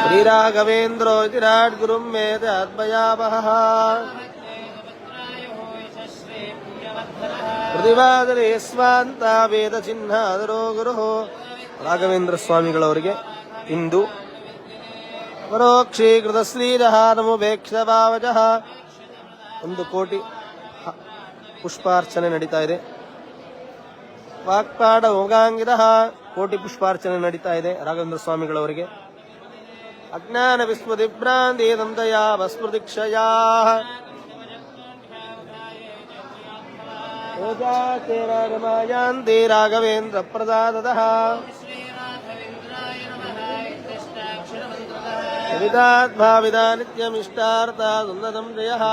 श्रीराघवेन्द्रो विराट् गुरुं मे आत्मयावहः ಪ್ರತಿವಾದರೆ ಸ್ವಾಂತ ವೇದ ಚಿಹ್ನಾದರೋ ಗುರು ರಾಘವೇಂದ್ರ ಸ್ವಾಮಿಗಳವರಿಗೆ ಇಂದು ಪರೋಕ್ಷೀಕೃತ ಶ್ರೀರಹ ನಮೋಪೇಕ್ಷ ಭಾವಜಃ ಒಂದು ಕೋಟಿ ಹ- ಪುಷ್ಪಾರ್ಚನೆ ನಡೀತಾ ಇದೆ ವಾಕ್ಪಾಡ ಹೋಗಾಂಗಿದ ಕೋಟಿ ಪುಷ್ಪಾರ್ಚನೆ ನಡೀತಾ ಇದೆ ರಾಘವೇಂದ್ರ ಸ್ವಾಮಿಗಳವರಿಗೆ. ಅಜ್ಞಾನ ವಿಸ್ಮೃತಿ ಭ್ರಾಂತಿ ದಂದಯಾ ವಸ್ಮೃತಿಕ್ಷಯಾ ಓಜಾತೆ ರಾಘವೇಂದ್ರ ಪ್ರಸಾದತಃ ವಿದಾತ್ಮಾವಿದ ನಿತ್ಯಮಿಷ್ಟಾರ್ಥ ಸುಂದರಂ ಜಯಃ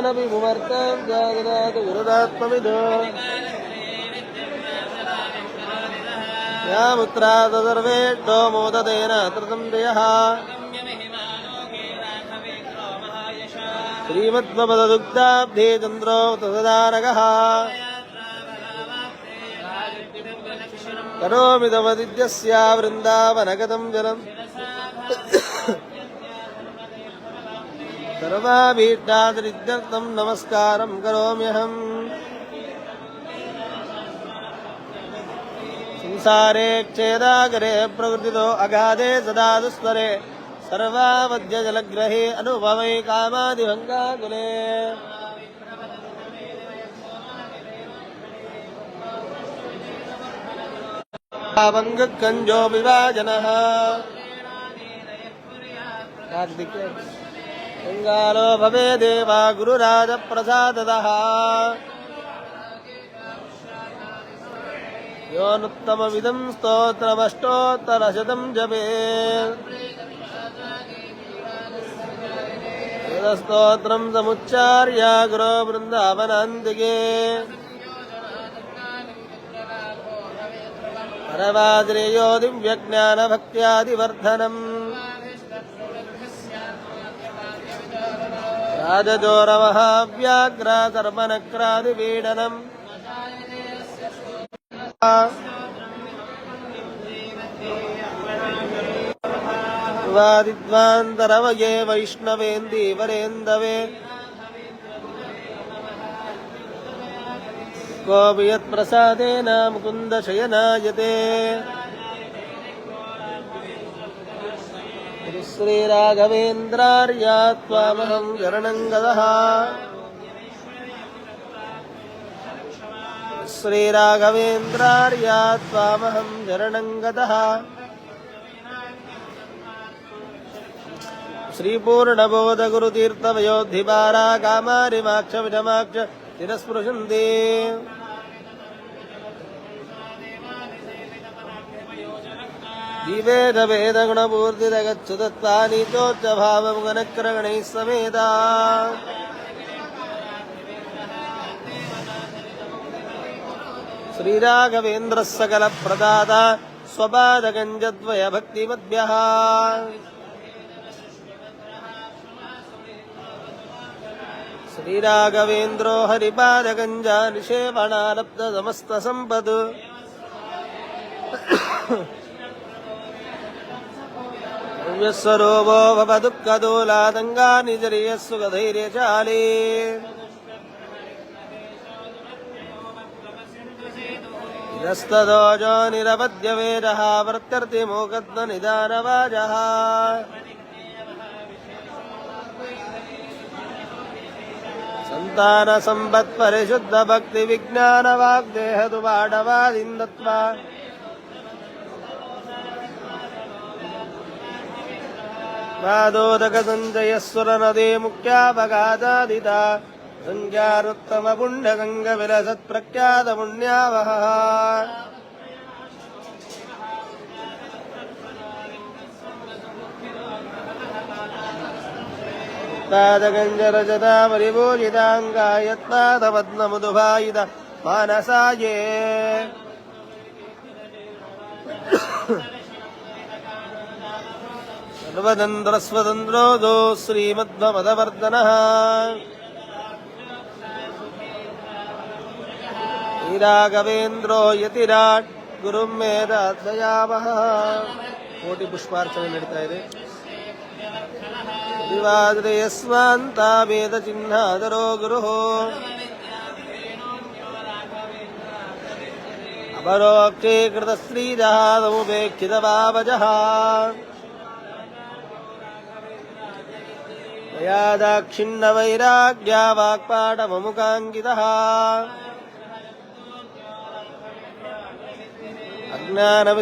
జ్ఞానమి మువర్తం జాగరాత గురురాత్మవిదో యాముత్రాత సర్వేష్ఠో మోదతేన అతృతంబ్రియ శ్రీమద్వపదదుగ్ధాబ్ధే చంద్రో తదానగ కరోమి తమదిద్యస్యా వృందావనగతం सर्वाभीष्टादरिद्यर्थं नमस्कारं करोम्यहम् संसारे क्षेदागरे प्रवृत्तितो अगाधे सदा दुस्वरे सर्वावद्य जलग्रहे अनुभवै कामादिभङ्गाकुले भङ्गकञ्जो विभाजनः कार्तिके गङ्गालो भवे देवा गुरुराजप्रसादतः योनुत्तमविदं स्तोत्रमष्टोत्तरशतं जपेत् स्तोत्रं समुच्चार्य गुरो वृन्दावनान्तिके परवाद्रेयो दिव्यज्ञानभक्त्यादिवर्धनम् राजजोरमहाव्याघ्र कर्मनक्रादिपीडनम् वादिद्वान्तरवये वैष्णवेन्दीवरेन्दवे कोऽपि यत्प्रसादेन मुकुन्दशयनायते श्रीराघवेन्द्रार्या त्वामहं शरणं गतः श्रीराघवेन्द्रार्या त्वामहं शरणं गतः श्रीपूर्णबोध गुरुतीर्थवयोधिपारा कामारिमाक्ष विषमाक्ष तिरस्पृशन्ति జీవేద వేద గుణపూర్తి గచ్చుతత్వా నీచోచ్చ భావం గణక్రగణై సమేత శ్రీరాఘవేంద్ర సకల ప్రదాత స్వపాదగంజద్వయ భక్తిమద్భ్య శ్రీరాఘవేంద్రో హరిపాదగంజానిషేవణాలబ్ధ సమస్త సంపద్ दिव्यस्वरूपो भव दुःखदोलादङ्गा निजरीयः सुखधैर्यशाली निरस्तदोजो निरवद्यवेदः प्रत्यर्थिमोकद्मनिदानवाजः सन्तानसम्पत्परिशुद्धभक्तिविज्ञानवाग्देहदुपाडवादिन्दत्वा पादोदकसञ्जयस्वरनदे मुख्यापघातादिता सञ्चारुत्तमपुण्डगङ्गविलसत्प्रख्यातपुण्यावः पादगञ्जरजता परिपूजिताङ्गायत्पादपद्ममुदुभायित मानसाये ಧ್ರುವದಂಧ್ರಸ್ವತಂದ್ರೋದೋ ಶ್ರೀಮಧ್ವಮದವರ್ಧನಃ ರಾಘವೇಂದ್ರೋ ಯತಿರಾಟ್ ಗುರುಂ ಮೇಧಾಧ್ವಯಾವಹ ಕೋಟಿ ಪುಷ್ಪಾರ್ಚನೆ ನಡೀತಾ ಇದೆ. ದಿವಾದ್ರೆ ಯಸ್ವಾಂತ ವೇದ ಚಿಹ್ನಾದರೋ ಗುರು. ಅಪರೋಕ್ಷೀಕೃತ ಸ್ತ್ರೀಜಃ ಸಮುಪೇಕ್ಷಿತ ವಾವಜಃ మయా దాక్షిణ్యవైరాగ్యా వాక్పాటమముకాంకిత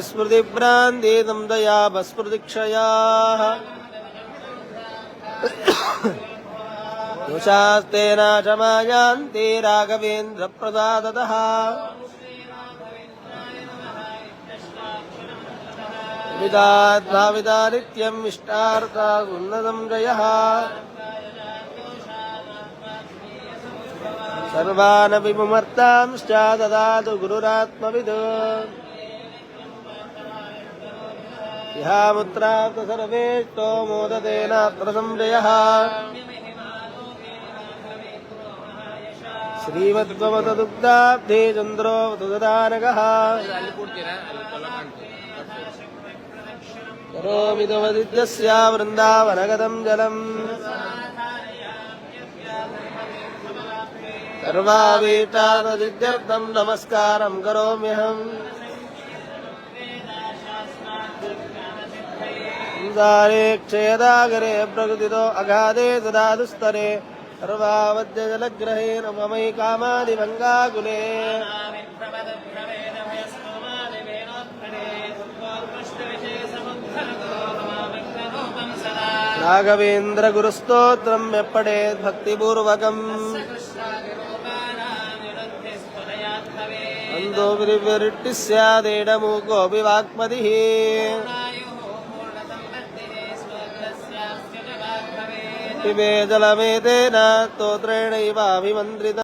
అజ్ఞానవిస్మృతిభ్రాంతేదం దయాభస్మృతిక్షయా దోషాస్తేనా చమాయాంతే రాఘవేంద్ర ప్రదాదత विदाद्भाविदा नित्यम् इष्टार्था उन्नतं जयः सर्वानपि मुमर्तांश्च ददातु गुरुरात्मविद् ह्यामुत्राप्त सर्वेष्टो मोदतेनात्र संजयः श्रीमद्भवतदुग्धाब्धे चन्द्रोऽवतु ददानगः करोमिदवदित्यस्य वृन्दावनगतं जलम् सर्वावीटानदित्यर्थं नमस्कारं करोम्यहम् संसारे क्षेदागरे प्रकृतितो अगाधे ददातुस्तरे सर्वावद्यजलग्रहेण ममैः कामादिभङ्गाकुले రాఘవేంద్ర గురుస్తోత్రం ఎప్పడేద్ భక్తిపూర్వకం అందో విరివిరిట్టి స్యాదేడము గోపి వాక్మతి పిబే జలమేతేన స్తోత్రేణైవాభిమంత్రిత